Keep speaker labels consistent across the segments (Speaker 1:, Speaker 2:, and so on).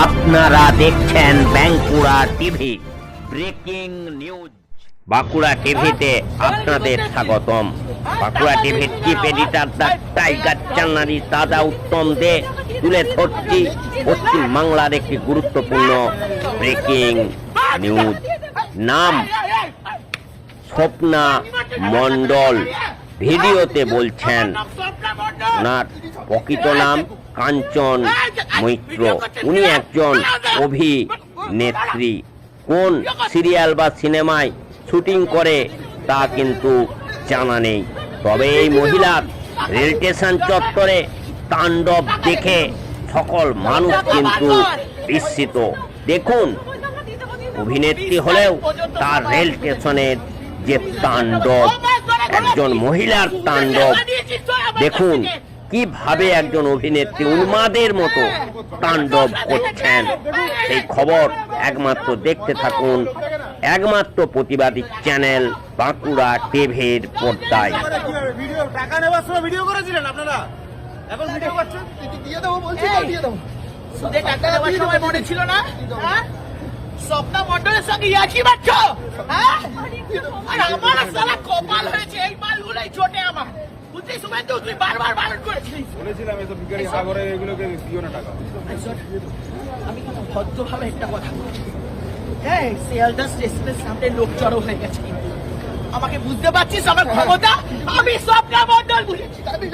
Speaker 1: আপনারা দেখছেন Bankura TV. Breaking news. Bankura টিভিতে আপনাদের স্বাগতম। বাঁকুড়া টিভির চিফ এডিটর দ্য টাইগার চান্নারি দাদা উত্তম দে তুলে ধরছি পশ্চিম বাংলার একটি গুরুত্বপূর্ণ ব্রেকিং নিউজ। নাম স্বপ্না মণ্ডল। ভিডিওতে বলছেন, ওনার প্রকৃত নাম কাঞ্চন মৈত্র। উনি একজন অভিনেত্রী। কোন সিরিয়াল বা সিনেমায় শুটিং করে তা কিন্তু জানা নেই। তবে এই মহিলার রেল স্টেশন চত্বরে তাণ্ডব দেখে সকল মানুষ কিন্তু বিস্মিত। দেখুন, অভিনেত্রী হলেও তার রেল স্টেশনের যে তাণ্ডব, একজন মহিলার তাণ্ডব। দেখুন কীভাবে একজন অভিনেত্রী উন্মাদের মতো তাণ্ডব করছেন? সেই খবর একমাত্র দেখতে থাকুন, একমাত্র প্রতিবাদী চ্যানেল বাঁকুড়া টিভির পর্দায়।
Speaker 2: আমার কপাল হয়েছে এই মালগুলোই চটে আমার বুঝলি? সময় তো তুই বারবার বারণ করেছিস
Speaker 3: বলেছিলাম এসব ভিখারি সাগরে এগুলোকে দিও না টাকা।
Speaker 2: আমি কিন্তু ভদ্রভাবে একটা কথা বলছি। হ্যাঁ শিয়ালদা স্টেশনের সামনে লোক জড়ো হয়ে গেছে। আমাকে বুঝতে পারছিস আমার ক্ষমতা? আমি স্বপ্না মন্ডল বুঝেছি। আমি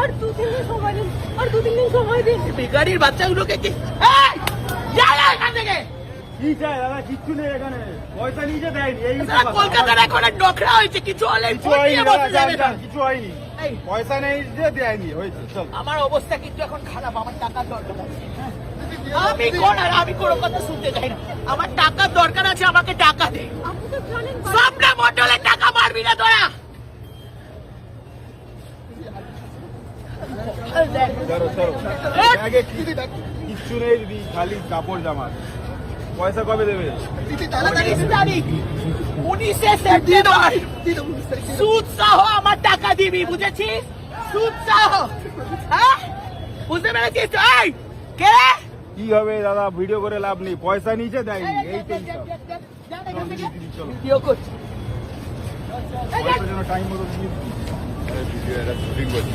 Speaker 4: আর দু তিন দিন সময় দিন আর দু তিন দিন সময় দিন।
Speaker 2: বেকারির বাচ্চাগুলোকে কি?
Speaker 3: কি চাই দাদা? কিচ্ছু নেই এখানে। পয়সা নিজে দেয়নি এই
Speaker 2: কলকাতার এখন এক হয়েছে কিছু
Speaker 3: হয়নি হয়নি। পয়সা নেই যে দেয়নি হয়েছে চল।
Speaker 2: আমার অবস্থা কিন্তু এখন খারাপ আমার টাকার দরকার আছে। হ্যাঁ। আমি কোন আর আমি কোনো কথা শুনতে চাই না। আমার টাকার দরকার আছে আমাকে টাকা দে।
Speaker 4: আপনি তো
Speaker 2: মন্ডলের টাকা মারবি না তোরা।
Speaker 3: কিচ্ছু নেই দিদি খালি কাপড় জামা পয়সা কবে দেবে?
Speaker 2: উনিশ সেপ্টেম্বর। সুদ সহ আমার টাকা দিবি বুঝেছিস? সুদ সহ হ্যাঁ? বুঝতে পেরেছিস? এই কে?
Speaker 3: কি হবে দাদা? ভিডিও করে লাভ নেই। পয়সা নিচে দেয়নি এই তো টাইম মতো শুটিং করছি।